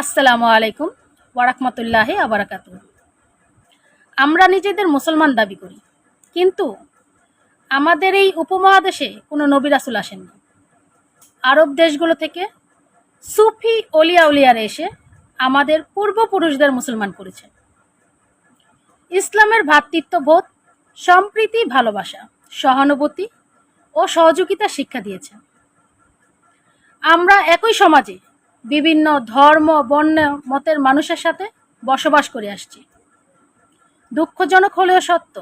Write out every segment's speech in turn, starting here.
আসসালামু আলাইকুম ওয়ারাকমতুল্লাহ আবরাকাতু আমরা নিজেদের মুসলমান দাবি করি, কিন্তু আমাদের এই উপমহাদেশে কোনো নবী রাসুল আসেননি। আরব দেশগুলো থেকে সুফি অলিয়া উলিয়ারা এসে আমাদের পূর্বপুরুষদের মুসলমান করেছে। ইসলামের ভ্রাতৃত্ববোধ সম্প্রীতি, ভালোবাসা, সহানুভূতি ও সহযোগিতা শিক্ষা দিয়েছে। আমরা একই সমাজে বিভিন্ন ধর্ম, বর্ণ, মতের মানুষের সাথে বসবাস করে আসছি। দুঃখজনক হলেও সত্য,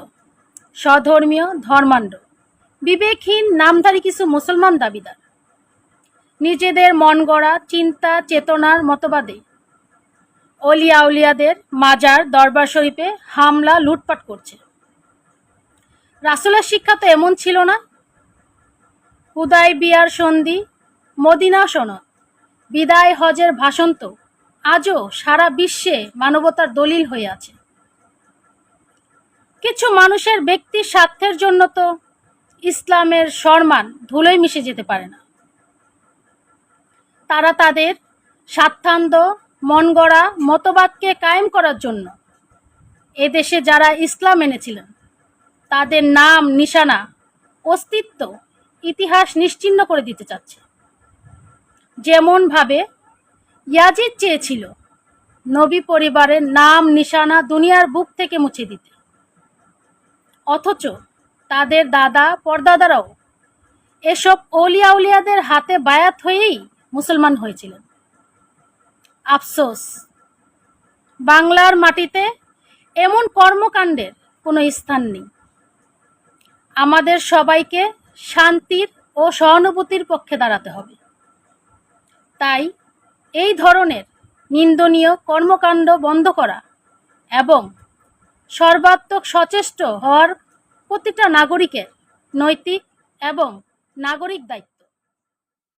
স্বধর্মীয় ধর্মাণ্ড বিবেকহীন নামধারী কিছু মুসলমান দাবিদার। নিজেদের মন গড়া চিন্তা, চেতনার মতবাদে অলিয়া উলিয়াদের মাজার দরবার শরীফে হামলা, লুটপাট করছে। রাসুলের শিক্ষা তো এমন ছিল না। হুদাই বিয়ার সন্ধি, মদিনা সনদ বিদায় হজের ভাষণ তো। আজও সারা বিশ্বে মানবতার দলিল হয়ে আছে। কিছু মানুষের ব্যক্তির স্বার্থের জন্য তো ইসলামের সম্মান ধুলোয় মিশে যেতে পারে না। তারা তাদের স্বার্থান্দ মন গড়া মতবাদকে কায়েম করার জন্য এদেশে যারা ইসলাম এনেছিলেন, তাদের নাম, নিশানা, অস্তিত্ব, ইতিহাস নিশ্চিহ্ন করে দিতে চাচ্ছে। যেমনভাবে ইয়াজিদ চেয়েছিল, নবী পরিবারের নাম, নিশানা দুনিয়ার বুক থেকে মুছে দিতে। অথচ তাদের দাদা, পরদাদারাও এসব অলিয়া উলিয়াদের হাতে বায়াত হয়েই মুসলমান হয়েছিলেন। আফসোস, বাংলার মাটিতে এমন কর্মকাণ্ডের কোনো স্থান নেই। আমাদের সবাইকে শান্তির ও সহানুভূতির পক্ষে দাঁড়াতে হবে। তাই এই ধরনের নিন্দনীয় কর্মকাণ্ড বন্ধ করা এবং সর্বাত্মক সচেষ্ট হওয়ার প্রতিটা নাগরিকের নৈতিক এবং নাগরিক দায়িত্ব।